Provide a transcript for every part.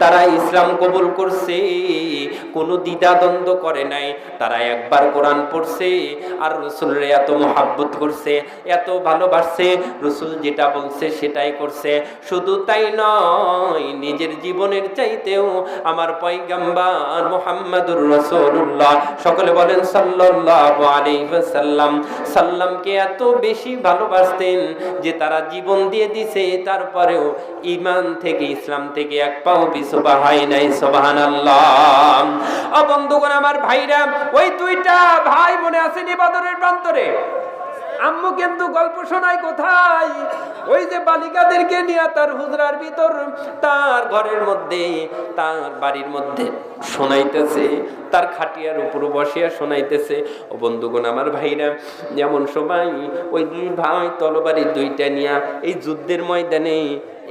তারা ইসলাম কবুল করছে। কোনো দ্বিধাদ্বন্দ্ব করে নাই। তারা একবার কোরআন পড়ছে, আর রসুলের এত মোহাব্বত করছে, এত ভালোবাসছে, রসুল যেটা বলছে সেটাই করছে। শুধু তাই নয়, নিজের জীবনের চাইতেও আমার পয়গাম্বার মোহাম্মদুর রসুল্লাহ সকলে বলেন সাল্লাল্লাহু আলাইহি ওয়াসাল্লাম, সাল্লামকে এত বেশি ভালোবাসতেন যে তারা জীবন দিয়ে দিছে, তারপরেও ইমান থেকে ইসলাম থেকে এক পাও পিছু বাহাই নাই সোবাহান আল্লাহ ও বন্ধুগণ আমার ভাইরা ওই দুইটা ভাই মনে আছে নিবাদনের প্রান্তরে। আম্মু কিন্তু গল্প শোনায় কোথায়? ওই যে বালিকাদেরকে নিয়ে তার হুজরার ভিতর, তার ঘরের মধ্যে, তার বাড়ির মধ্যে শোনাইতেছে, তার খাটিয়ার উপর বসিয়া শোনাইতেছে, ও বন্ধুগণ, আমার ভাইরা, যেমন সময় ওই দুই ভাই তলবাড়ির দুইটা নিয়া এই যুদ্ধের ময়দানে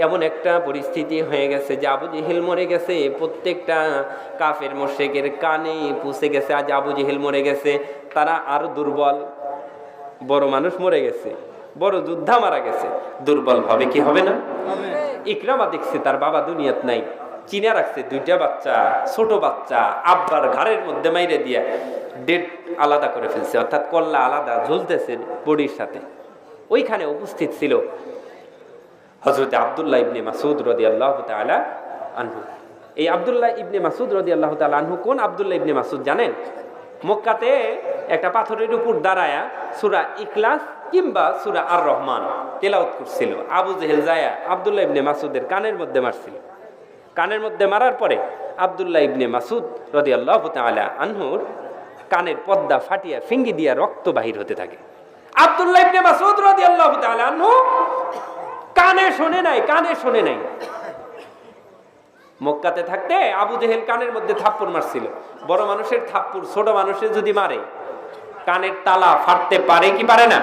এমন একটা পরিস্থিতি হয়ে গেছে যে আবু জেহেল মরে গেছে, প্রত্যেকটা কাফের মোশেকের কানে পুষে গেছে, আজ আবু জেহেল মরে গেছে, তারা আরও দুর্বল। বড় মানুষ মরে গেছে বড় যোদ্ধা মারা গেছে। দুর্বল ভাবে কি হবে না? ইকরামা দেখছে তার বাবা দুনিয়াত নাই চিনে রাখছে দুইটা বাচ্চা ছোট বাচ্চা আব্বার ঘাড়ের মধ্যে মাইরে দিয়া ডেট আলাদা করে ফেলছে অর্থাৎ কল্লা আলাদা ঝুলতেছে বডির সাথে। ওইখানে উপস্থিত ছিল হজরত আবদুল্লাহ ইবনে মাসুদ রদি আল্লাহ তালা আনহু। এই আবদুল্লাহ ইবনে মাসুদ রদি আল্লাহ তালা আনহু কোন আবদুল্লাহ ইবনে মাসুদ জানেন? মক্কাতে একটা পাথরের উপর দাঁড়ায়া সুরা ইখলাস কিংবা সুরা আর রহমান তেলাওত করছিল। আবু জেহেল জায়া আবদুল্লাহ ইবনে মাসুদের কানের মধ্যে মারছিল। কানের মধ্যে মারার পরে আবদুল্লাহ ইবনে মাসুদ রদি আল্লাহ আনহুর কানের পদ্মা ফাটিয়া ফিঙ্গি দিয়া রক্ত বাহির হতে থাকে। আবদুল্লাহ ইবনে মাসুদ রদি আল্লাহ তালা আনহু কানে শোনে নাই, কানে শোনে নাই। মক্কাতে থাকতে আবু জেহেল কানের মধ্যে থাপ্পড় মারছিল। বড় মানুষের থাপ্পড়, ছোট মানুষের যদি মারে কানের তালা ফাটতে পারে কি পারে না?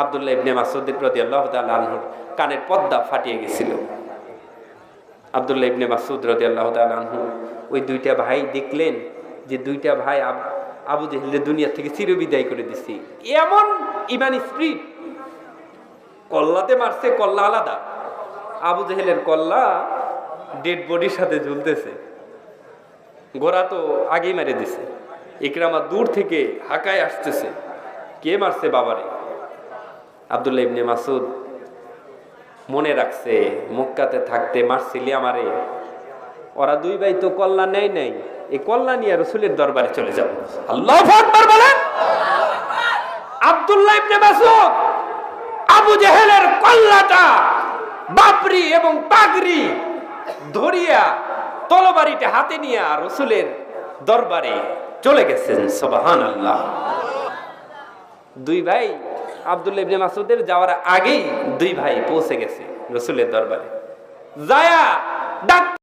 আবদুল্লাহ ইবনে মাসুদের প্রতি আল্লাহ আনহুর কানের পর্দা ফাটিয়ে গেছিল। আবদুল্লাহ ইবনে মাসুদ রদি আল্লাহ আনহু ওই দুইটা ভাই দেখলেন যে দুইটা ভাই আবু জেহেলের দুনিয়া থেকে চিরবিদায় করে দিছি। এমন ইমান স্প্রিট। কল্লাতে মারছে, কল্লা আলাদা। আবু জেহেলের কল্লা ডেড বডির সাথে ঝুলতেছে। গোড়া তো আগেই মেরে দিছে। ইকরামা দূর থেকে হাকায় আসতেছে। কে মারছে বাবারে? আবদুল্লাহ ইবনে মাসুদ মনে রাখছে, মক্কাতে থাকতে মারছিলি আমারে। ওরা দুই ভাই তো কল্লা নেই নাই, এই কল্লা নিয়ে রসুলের দরবারে চলে যাব। আল্লাহ বলেন। আব্দুল্লাহ ইবনে মাসুদ আবু জেহেলের কল্লাটা বাপরি এবং পাগড়ি ধরিয়া তলবাড়িটা হাতে নিয়ে রসুলের দরবারে চলে গেছেন সবাহান আল্লাহ দুই ভাই আবদুল্লা ইবনে মাসুদের যাওয়ার আগেই দুই ভাই পৌঁছে গেছে রসুলের দরবারে। যায়া, ডাক